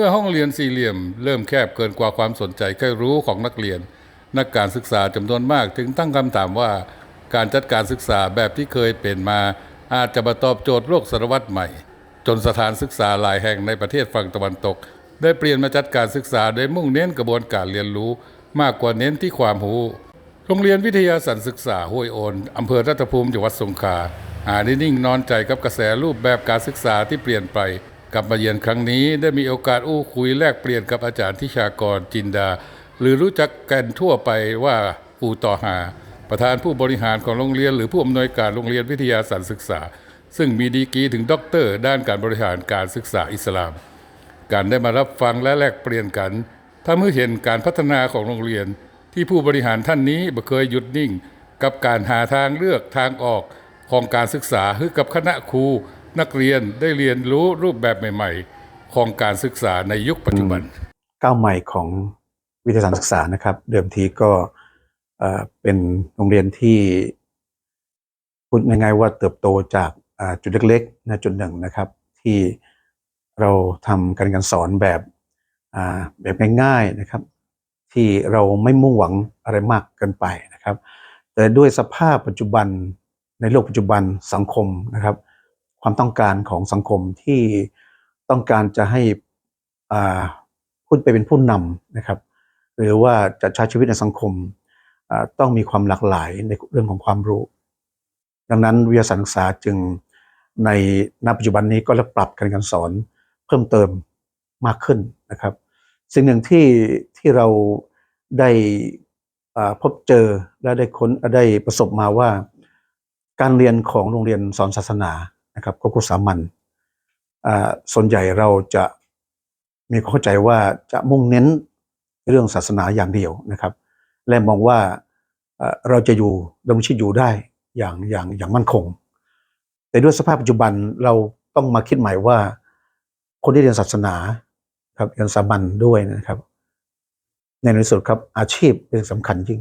มื่อห้องเรียนสี่เหลี่ยม เริ่มแคบเกินกว่าความสนใจใครรู้ของนักเรียน นักการศึกษาจำนวนมากถึงตั้งคำถามว่า การจัดการศึกษาแบบที่เคยเป็นมา อาจจะมาตอบโจทย์โลกศตวรรษใหม่ จนสถานศึกษาหลายแห่งในประเทศฝั่งตะวันตก ได้เปลี่ยนมาจัดการศึกษาโดยมุ่งเน้นกระบวนการเรียนรู้ มากกว่าเน้นที่ความรู้โรงเรียนวิทยาสันศึกษาห้วยโอนอำเภอรัตภูมิจังหวัดสงขลาหาได้นิ่งนอนใจกับกระแสรูปแบบการศึกษาที่เปลี่ยนไป กลับมาเยือนครั้งนี้ได้มีโอกาสอู้คุยแลกเปลี่ยนกับอาจารย์ทิชากรจินดา หรือรู้จักกันทั่วไปว่าครูต่อหา ประธานผู้บริหารของโรงเรียน หรือผู้อำนวยการโรงเรียนวิทยาศาสันศึกษา ซึ่งมีดีกรีถึงด็อกเตอร์ด้านการบริหารการศึกษาอิสลาม การได้มารับฟังและแลกเปลี่ยนกันทำให้เห็นการพัฒนาของโรงเรียน ที่ผู้บริหารท่านนี้บ่เคยหยุดนิ่ง กับการหาทางเลือกทางออกของการศึกษาให้กับคณะครู นักเรียนได้เรียนรู้รูปแบบใหม่ๆ ของการศึกษาในยุคปัจจุบัน ก้าวใหม่ของวิทยาศาสตร์ศึกษานะครับ เดิมทีก็เป็นโรงเรียนที่พูดง่ายๆว่าเติบโตจากจุดเล็กๆนะจุดหนึ่งนะครับ ที่เราทำการการสอนแบบแบบง่ายๆนะครับ ที่เราไม่มุ่งหวังอะไรมากเกินไปนะครับ แต่ด้วยสภาพปัจจุบันในโลกปัจจุบันสังคมนะครับ ความต้องการของสังคมที่ต้องการจะให้พูดไปเป็นผู้นำนะครับ หรือว่าจะใช้ชีวิตในสังคมต้องมีความหลากหลายในเรื่องของความรู้ ดังนั้นวิทยาศาสตร์ศึกษาจึงในณปัจจุบันนี้ก็ได้ปรับการการสอนเพิ่มเติมมากขึ้นนะครับ สิ่งหนึ่งที่ที่เราได้พบเจอและได้ค้นได้ประสบมาว่า การเรียนของโรงเรียนสอนศาสนา นะครับควบคู่สามัญส่วนใหญ่เราจะมีความเข้าใจว่าจะมุ่งเน้นเรื่องศาสนาอย่างเดียวนะครับ และมองว่าเราจะอยู่ดำรงชีวิตอยู่ได้อย่างอย่างอย่างมั่นคง แต่ด้วยสภาพปัจจุบันเราต้องมาคิดใหม่ว่า คนที่เรียนศาสนาครับเรียนสามัญด้วยนะครับในที่สุดครับอาชีพเป็นสำคัญจริง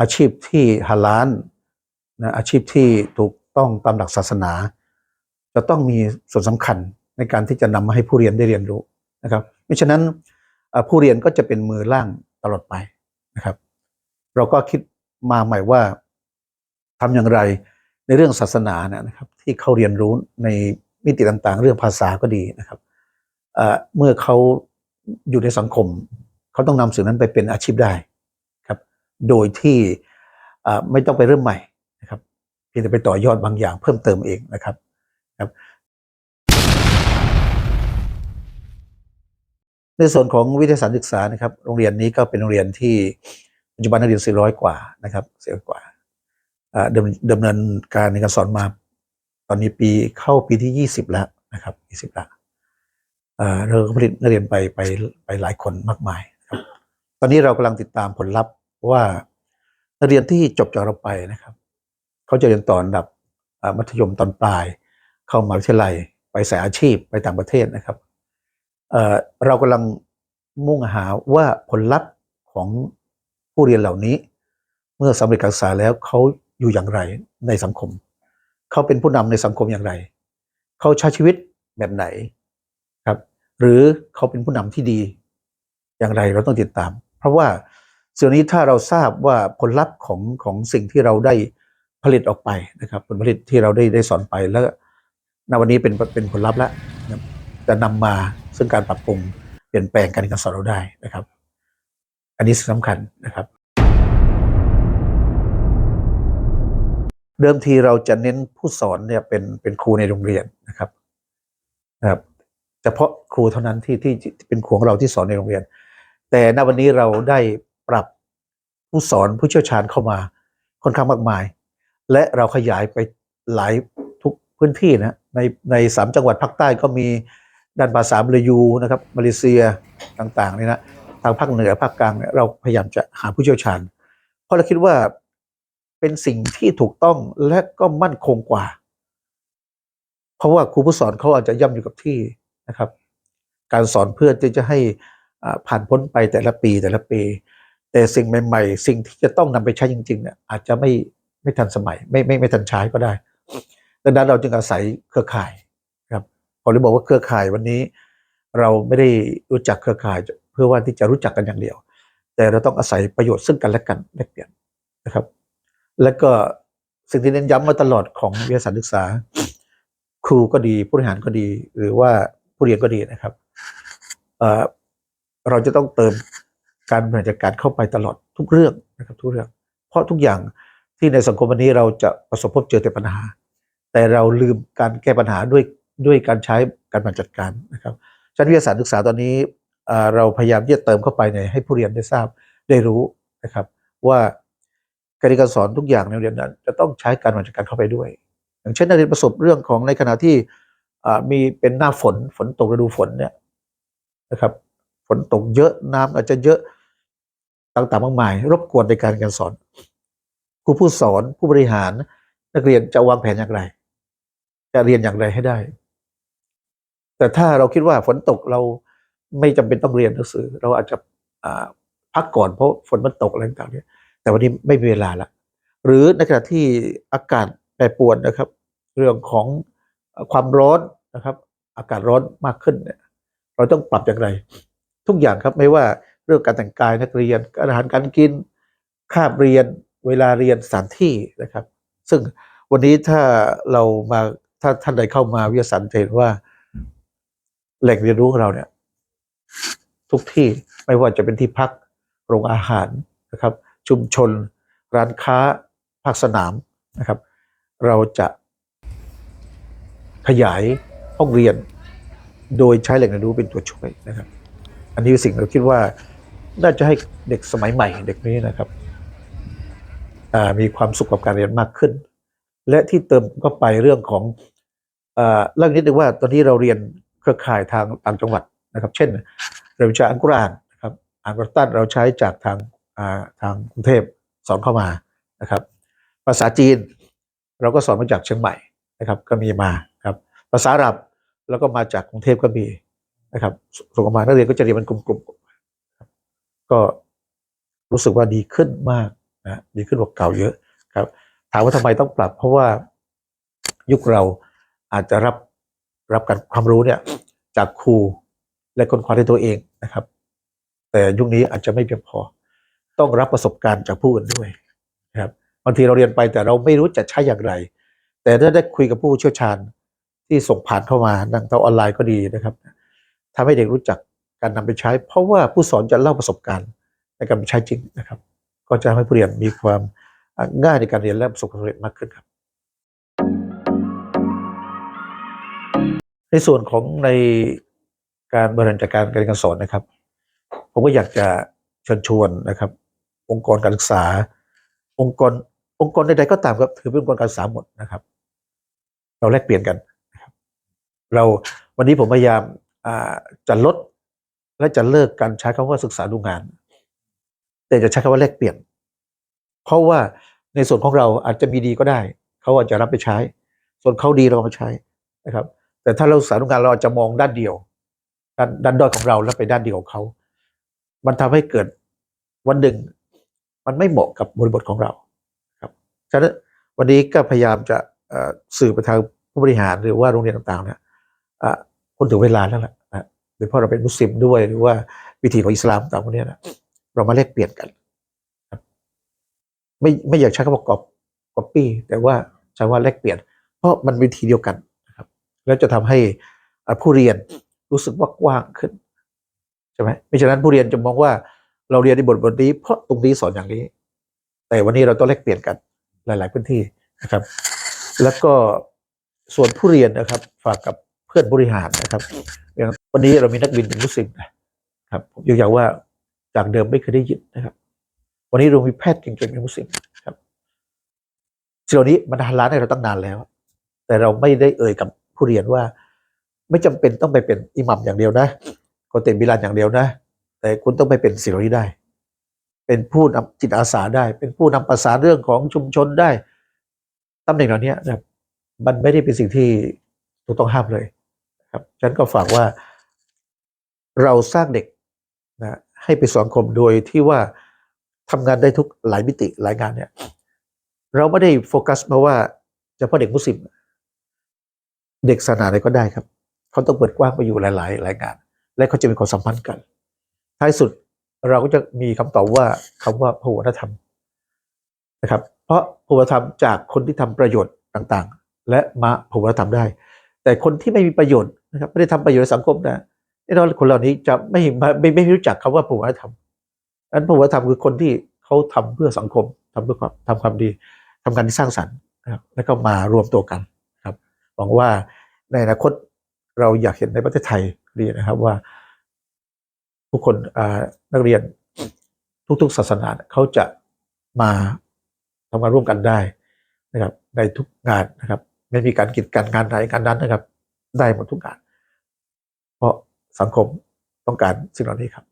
อาชีพที่ฮาลาลนะอาชีพที่ถูกต้องตามหลักศาสนา จะต้องมีส่วนสำคัญในการที่จะนำมาให้ผู้เรียนได้เรียนรู้นะครับไม่ฉะนั้นผู้เรียนก็จะเป็นมือล่างตลอดไปนะครับ เราก็คิดมาใหม่ว่าทำอย่างไรในเรื่องศาสนาเนยนะครับ ที่เขาเรียนรู้ในมิติต่างๆ เรื่องภาษาก็ดีนะครับเมื่อเขาอยู่ในสังคม เขาต้องนำสิ่งนั้นไปเป็นอาชีพได้ครับ โดยที่ไม่ต้องไปเริ่มใหม่นะครับเพียงแต่ไปต่อยอดบางอย่างเพิ่มเติมเองนะครับ ครับ ในส่วนของวิทยาศาสตร์ศึกษานะครับ โรงเรียนนี้ก็เป็นโรงเรียนที่ปัจจุบันนักเรียน400กว่านะครับ400กว่าอ่าดำดำเนินการในการสอนมา ตอนนี้ปีเข้าปีที่20แล้วนะครับ20แล้วอ่าเราก็ผลิตนักเรียนไปไปไปหลายคนมากมายครับ ตอนนี้เรากำลังติดตามผลลัพธ์ว่านักเรียนที่จบจากเราไปนะครับ เขาจะเรียนต่อระดับมัธยมตอนปลาย เข้ามหาวิทยาลัยไปสายอาชีพไปต่างประเทศนะครับเเรากำลังมุ่งหาว่าผลลัพธ์ของผู้เรียนเหล่านี้ เมื่อสำเร็จการศึกษาแล้วเขาอยู่อย่างไรในสังคม เขาเป็นผู้นำในสังคมอย่างไร เขาใช้ชีวิตแบบไหนครับ หรือเขาเป็นผู้นำที่ดี อย่างไรเราต้องติดตาม เพราะว่าส่วนนี้ถ้าเราทราบว่าผลลัพธ์ของของสิ่งที่เราได้ผลิตออกไปนะครับ ผลผลิตที่เราได้ได้สอนไปแล้ว ณวันนี้เป็นเป็นผลลัพธ์แล้วจะนำมาซึ่งการปรับปรุงเปลี่ยนแปลงการเรียนการสอนเราได้นะครับ อันนี้สำคัญนะครับ เดิมทีเราจะเน้นผู้สอนเนี่ยเป็นเป็นครูในโรงเรียนนะครับนะครับเฉพาะครูเท่านั้นที่ที่เป็นครูของเราที่สอนในโรงเรียน แต่ณวันนี้เราได้ปรับผู้สอนผู้เชี่ยวชาญเข้ามาค่อนข้างมากมาย และเราขยายไปหลาย พื้นที่นะในในสามจังหวัดภาคใต้ก็มีด้านภาษามลายูนะครับมาเลเซียต่างๆนี่นะทางภาคเหนือภาคกลางเนี่ยเราพยายามจะหาผู้เชี่ยวชาญ เพราะเราคิดว่าเป็นสิ่งที่ถูกต้องและก็มั่นคงกว่า เพราะว่าครูผู้สอนเขาอาจจะย่ำอยู่กับที่นะครับ การสอนเพื่อที่จะให้ผ่านพ้นไปแต่ละปีแต่ละปี แต่สิ่งใหม่ ๆ สิ่งที่จะต้องนำไปใช้จริงๆเนี่ยอาจจะไม่ไม่ทันสมัย ไม่ไม่ไม่ทันใช้ก็ได้ ดังนั้นเราจึงอาศัยเครือข่ายครับผมเลยบอกว่าเครือข่ายวันนี้ เราไม่ได้รู้จักเครือข่าย เพื่อว่าที่จะรู้จักกันอย่างเดียว แต่เราต้องอาศัยประโยชน์ซึ่งกันและกันแลกเปลี่ยนนะครับ แล้วก็สิ่งที่เน้นย้ำมาตลอดของวิทยาศาสตร์ศึกษา ครูก็ดีผู้บริหารก็ดี หรือว่าผู้เรียนก็ดีนะครับเเราจะต้องเติมการบริหารจัดการเข้าไปตลอดทุกเรื่องนะครับทุกเรื่อง เพราะทุกอย่างที่ในสังคมวันนี้เราจะประสบพบเจอแต่ปัญหา แต่เราลืมการแก้ปัญหาด้วยด้วยการใช้การบริหารจัดการนะครับชั้นวิทยาศาสตร์ศึกษาตอนนี้เราพยายามที่จะเติมเข้าไปในให้ผู้เรียนได้ทราบได้รู้นะครับ ว่าการเรียนการสอนทุกอย่างในเรียนนั้น จะต้องใช้การบริหารจัดการเข้าไปด้วย อย่างเช่นนักเรียนประสบเรื่องของในขณะที่มีเป็นหน้าฝนฝนตกฤดูฝนเนี่ยนะครับฝนตกเยอะน้ำอาจจะเยอะต่างๆมากมาย รบกวนในการเรียนการสอนครูผู้สอนผู้บริหารนักเรียนจะวางแผนอย่างไร จะเรียนอย่างไรให้ได้ แต่ถ้าเราคิดว่าฝนตกเราไม่จำเป็นต้องเรียนหนังสือ เราอาจจะพักก่อนเพราะฝนมันตกอะไรต่างๆเนี่ยแต่วันนี้ไม่มีเวลาละหรือในขณะที่อากาศแปรปรวนนะครับ เรื่องของความร้อนนะครับ อากาศร้อนมากขึ้นเนี่ยเราต้องปรับอย่างไร ทุกอย่างครับไม่ว่าเรื่องการแต่งกายนักเรียนอาหารการกินคาบเรียน เวลาเรียนสถานที่นะครับ ซึ่งวันนี้ถ้าเรามา ถ้าท่านใดเข้ามาวิทยาศาสตร์จะเห็นว่า แหล่งเรียนรู้ของเราเนี่ย ทุกที่ไม่ว่าจะเป็นที่พักโรงอาหารนะครับ ชุมชน ร้านค้าภาคสนามนะครับ เราจะขยายห้องเรียน โดยใช้แหล่งเรียนรู้เป็นตัวช่วยนะครับ อันนี้คือสิ่งเราคิดว่าน่าจะให้เด็กสมัยใหม่เด็กนี้นะครับมีความสุขกับการเรียนมากขึ้น และที่เติมก็ไปเรื่องของ เรื่องนิดนึงว่าตอนนี้เราเรียนเครือข่ายทางต่างจังหวัดนะครับ เช่นเรียนวิชาอังกุรอานนะครับอ่านกุรอานเราใช้จากทางทางกรุงเทพสอนเข้ามานะครับ ภาษาจีนเราก็สอนมาจากเชียงใหม่นะครับ ก็มีมาครับ ภาษาอาหรับแล้วก็มาจากกรุงเทพก็มีนะครับส่งมานักเรียนก็จะเรียนเป็นกลุ่มๆก็รู้สึกว่าดีขึ้นมากนะดีขึ้นกว่าเก่าเยอะครับ ถามว่าทำไมต้องปรับ เพราะว่ายุคเรา อาจจะรับรับการความรู้เนี่ยจากครูและคนคว้าด้วยตัวเองนะครับ แต่ยุคนี้อาจจะไม่เพียงพอ ต้องรับประสบการณ์จากผู้อื่นด้วยนะครับบางทีเราเรียนไปแต่เราไม่รู้จะใช้อย่างไร แต่ถ้าได้คุยกับผู้เชี่ยวชาญที่ส่งผ่านเข้ามาทางทางออนไลน์ก็ดีนะครับทำให้เด็กรู้จักการนำไปใช้ เพราะว่าผู้สอนจะเล่าประสบการณ์ในการไปใช้จริงนะครับ ก็จะทำให้ผู้เรียนมีความง่ายในการเรียนและประสบความสำเร็จมากขึ้นครับ ในส่วนของในการบริหารจัดการการเรียนการสอนนะครับ ผมก็อยากจะเชิญชวนนะครับ องค์กรการศึกษา องค์กรองค์กรใดๆก็ตามครับถือเป็นองค์กรการศึกษาหมดนะครับ เราแลกเปลี่ยนกันนะครับ เราวันนี้ผมพยายามจะลดและจะเลิกการใช้คำว่าศึกษาดูงาน แต่จะใช้คำว่าแลกเปลี่ยน เพราะว่าในส่วนของเราอาจจะมีดีก็ได้ เขาอาจจะรับไปใช้ ส่วนเขาดีเราเอามาใช้นะครับ แต่ถ้าเราศึกษาดูงานเราอาจจะมองด้านเดียว ด้านด้านด้อยของเราแล้วไปด้านเดียวของเขา มันทำให้เกิดวันหนึ่ง มันไม่เหมาะกับบริบทของเราครับฉะนั้นวันนี้ก็พยายามจะสื่อไปทางผู้บริหารหรือว่าโรงเรียนต่างๆเนี่ยอะคนถึงเวลาแล้วล่ะนะโดยเฉพาะเราเป็นมุสลิมด้วยหรือว่าวิถีของอิสลามต่างพวกนี้นะเรามาแลกเปลี่ยนกันไม่ไม่อยากใช้คำว่ากอบกอปี้แต่ว่าใช้ว่าแลกเปลี่ยน เพราะมันวิธีเดียวกัน แล้วจะทำให้ผู้เรียนรู้สึกว่ากว้างขึ้นใช่ไหมไม่ฉะนั้นผู้เรียนจะมองว่าเราเรียนในบทบทนี้ เพราะตรงนี้สอนอย่างนี้ แต่วันนี้เราต้องแลกเปลี่ยนกันหลาย ๆ พื้นที่นะครับ แล้วก็ส่วนผู้เรียนนะครับ ฝากกับเพื่อนบริหารนะครับอย่างวันนี้เรามีนักบินเป็นมุสลิมนะครับผมยกอย่างว่าจากเดิมไม่เคยได้ยินนะครับ วันนี้เรามีแพทย์เก่งๆเป็นมุสลิมครับสิ่งเหล่านี้มันทันล้านให้เราตั้งนานแล้ว แต่เราไม่ได้เอ่ยกับ ผู้เรียนว่า ไม่จำเป็นต้องไปเป็นอิหมัมอย่างเดียวนะโกเตบิลานอย่างเดียวนะ แต่คุณต้องไปเป็นสิ่งเหล่านี้ได้ เป็นผู้นำจิตอาสาได้ เป็นผู้นำประสานเรื่องของชุมชนได้ตำแหน่งเหล่านี้นะครับมันไม่ได้เป็นสิ่งที่ถูกต้องห้ามเลยครับฉันก็ฝากว่าเราสร้างเด็กนะให้ไปสังคมโดยที่ว่าทำงานได้ทุกหลายมิติหลายงานเนี่ย เราไม่ได้โฟกัสมาว่าเฉพาะเด็กมุสลิม เด็กศาสนาอะไรก็ได้ครับ เขาต้องเปิดกว้างไปอยู่หลาย ๆ หลายงาน และเขาจะมีความสัมพันธ์กัน ท้ายสุดเราก็จะมีคำตอบว่าคำว่าพหุวัฒธรรมนะครับ เพราะพหุวัฒธรรมจากคนที่ทำประโยชน์ต่างๆ และมาพหุวัฒธรรมได้ แต่คนที่ไม่มีประโยชน์นะครับไม่ได้ทำประโยชน์ในสังคมนะแน่นอนคนเหล่านี้จะไม่ไม่ไม่ไม่รู้จักคำว่าพหุวัฒธรรมอันพหุวัฒธรรมคือคนที่เขาทำเพื่อสังคมทำเพื่อความทำความดีทำงานที่สร้างสรรค์นะครับแล้วก็มารวมตัวกัน หวังว่าในอนาคตเราอยากเห็นในประเทศไทยดีนะครับว่า ทุกคนนักเรียนทุกๆศาสนาเขาจะมาทำงานร่วมกันได้นะครับ ในทุกงานนะครับ ไม่มีการกีดกันงานใดงานนั้นนะครับ ได้หมดทุกงาน เพราะสังคมต้องการสิ่งเหล่านี้ครับ